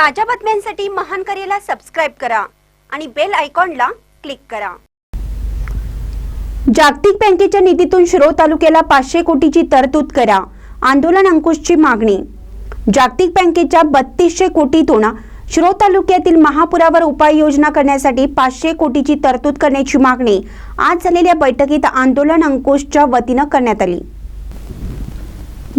ताज्या बातम्यांसाठी महान करेला सबस्क्राईब करा आणि बेल आयकॉनला क्लिक करा. जागतिक बँकेच्या निधीतून शिरोळ तालुक्याला पाचशे कोटीची तरतूद करा. आंदोलन अंकुशची मागणी. जागतिक बँकेच्या बत्तीसशे कोटीतून शिरोळ तालुक्यातील महापुरावर उपाययोजना करण्यासाठी पाचशे कोटीची तरतूद करण्याची मागणी. आज झालेल्या बैठकीत आंदोलन अंकुशच्या वतीनं करण्यात आली.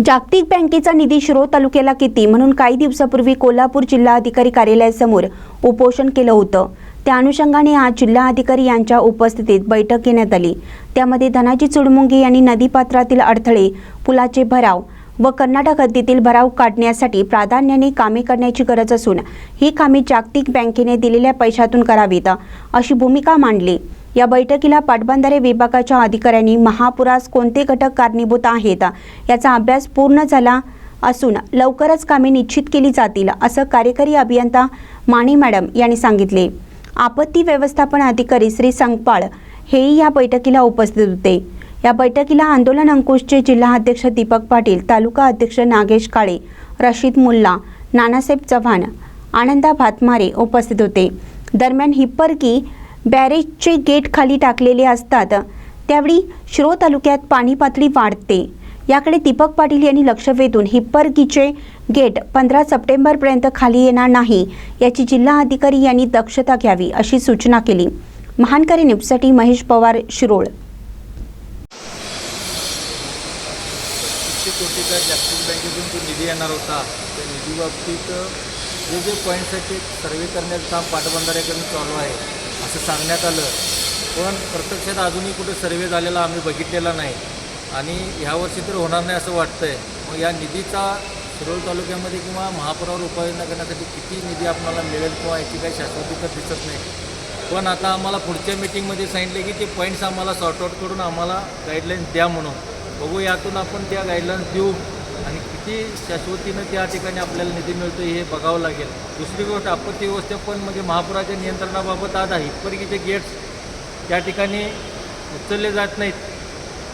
जागतिक बँकेचा निधी शिरोळ तालुक्याला किती? म्हणून काही दिवसापूर्वी कोल्हापूर जिल्हा अधिकारी कार्यालयासमोर उपोषण केलं होतं. त्या अनुषंगाने आज जिल्हा अधिकारी यांच्या उपस्थितीत बैठक घेण्यात आली. त्यामध्ये धनाजी चुडमुंगे यांनी नदीपात्रातील अडथळे पुलाचे भराव व कर्नाटक हद्दीतील भराव काढण्यासाठी प्राधान्याने कामे करण्याची गरज असून ही कामे जागतिक बँकेने दिलेल्या पैशातून करावीत अशी भूमिका मांडली. या बैठकीला पाटबंधारे विभागाच्या अधिकाऱ्यांनी महापुरास कोणते घटक कारणीभूत आहेत? याचा अभ्यास पूर्ण झाला असून लवकरच कामे निश्चित केली जातील असं कार्यकारी अभियंता माने मॅडम यांनी सांगितले. आपत्ती व्यवस्थापन अधिकारी श्री संगपाळ हेही या बैठकीला उपस्थित होते. या बैठकीला आंदोलन अंकुशचे जिल्हा अध्यक्ष दीपक पाटील तालुका अध्यक्ष नागेश काळे रशीद मुल्ला नानासाहेब चव्हाण आनंदा भातमारे उपस्थित होते. दरम्यान हिप्परकी बॅरेजचे गेट खाली टाकलेले असतात. त्यावेळी श्रो तालुक्यात पाणी पातळी वाढते. याकडे दीपक पाटील यांनी लक्ष वेधून हिप्परकीचे गेट पंधरा सप्टेंबरपर्यंत खाली येणार नाही याची जिल्हा अधिकारी यांनी दक्षता घ्यावी अशी सूचना केली. महानकरी न्यूजसाठी महेश पवार शिरोळ. कोटीचा जागतिक बँकेतून जो निधी येणार होता. त्या निधीबाबतीत जे जे पॉईंट्स आहेत ते सर्वे करण्याचं काम पाटबंधाऱ्याकडून चालू आहे. असं सांगण्यात आलं. पण प्रत्यक्षात अजूनही कुठे सर्वे झालेला आम्ही बघितलेला नाही. आणि ह्यावर्षी तर होणार नाही असं वाटतं आहे मग या निधीचा शिरोळ तालुक्यामध्ये किंवा महापुरावर उपाययोजना करण्यासाठी किती निधी आपल्याला मिळेल किंवा याची काही शाश्वती तर दिसत नाही. पण आता आम्हाला पुढच्या मीटिंगमध्ये सांगितले की ते पॉईंट्स आम्हाला सॉर्ट आउट करून आम्हाला गाईडलाईन्स द्या म्हणून. बघू यातून आपण त्या गाईडलाईन्स देऊ. आणि किती शाश्वतीनं त्या ठिकाणी आपल्याला निधी मिळतो हे बघावं लागेल. दुसरी गोष्ट आपत्ती व्यवस्थापन म्हणजे महापुराच्या नियंत्रणाबाबत आज हिप्परकीचे गेट्स त्या ठिकाणी उचलले जात नाहीत.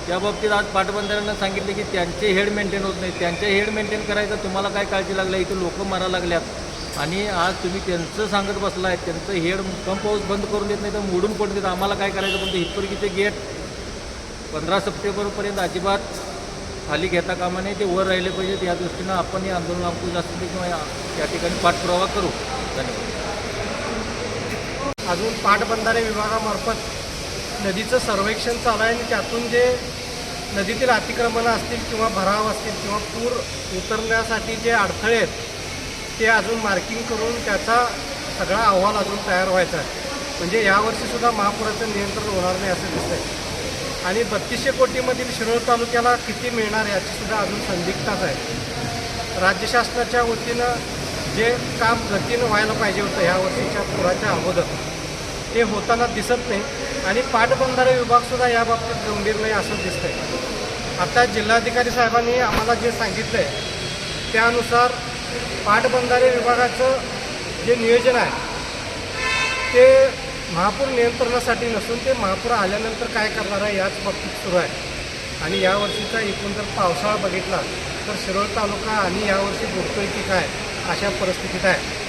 त्या बाबतीत आज पाटबंधाऱ्यांना सांगितले की त्यांचे हेड मेंटेन होत नाहीत. त्यांचे हेड मेंटेन करायचं तुम्हाला काय काळजी लागल्या इथं लोक मारा लागल्यात. आणि आज तुम्ही त्यांचं सांगत बसला आहे त्यांचं हेड पंप हाऊस बंद करून देत नाही तर मोडून पडून देत. आम्हाला काय करायचं? पण हिप्परकीचे गेट पंधरा सप्टेंबरपर्यंत अजिबात खाली घेता कामा नाही ते वर राहिले पाहिजेत. या दृष्टीनं आपण हे आंदोलन आपू जास्त किंवा या ठिकाणी पाठपुरावा करू. धन्यवाद. अजून पाटबंधारे विभागामार्फत नदीचं सर्वेक्षण चालू आहे आणि त्यातून जे नदीतील अतिक्रमणं असतील किंवा भराव असतील किंवा पूर उतरण्यासाठी जे अडथळे आहेत ते अजून मार्किंग करून त्याचा सगळा अहवाल अजून तयार व्हायचा आहे. म्हणजे यावर्षीसुद्धा महापुराचं नियंत्रण होणार नाही असं दिसतंय. आणि बत्तीसशे कोटीमधील शिरोळ तालुक्याला किती मिळणार याचीसुद्धा अजून संदिग्धताच आहे. राज्य शासनाच्या वतीनं जे काम गतीनं व्हायला पाहिजे होतं ह्या वर्षीच्या पुराच्या अगोदर ते होताना दिसत नाही आणि पाटबंधारे विभागसुद्धा याबाबतीत गंभीर नाही असं दिसतंय. आता जिल्हाधिकारी साहेबांनी आम्हाला जे सांगितलं आहे त्यानुसार पाटबंधारे विभागाचं जे नियोजन आहे ते महापूर नियंत्रणासाठी नसून ते महापूर आल्यानंतर काय करणार आहे याच बाबतीत सुरू आहे. आणि यावर्षीचा एकूण जर पावसाळा बघितला तर शिरोळ तालुका आणि यावर्षी बुडतोय की काय अशा परिस्थितीत आहे.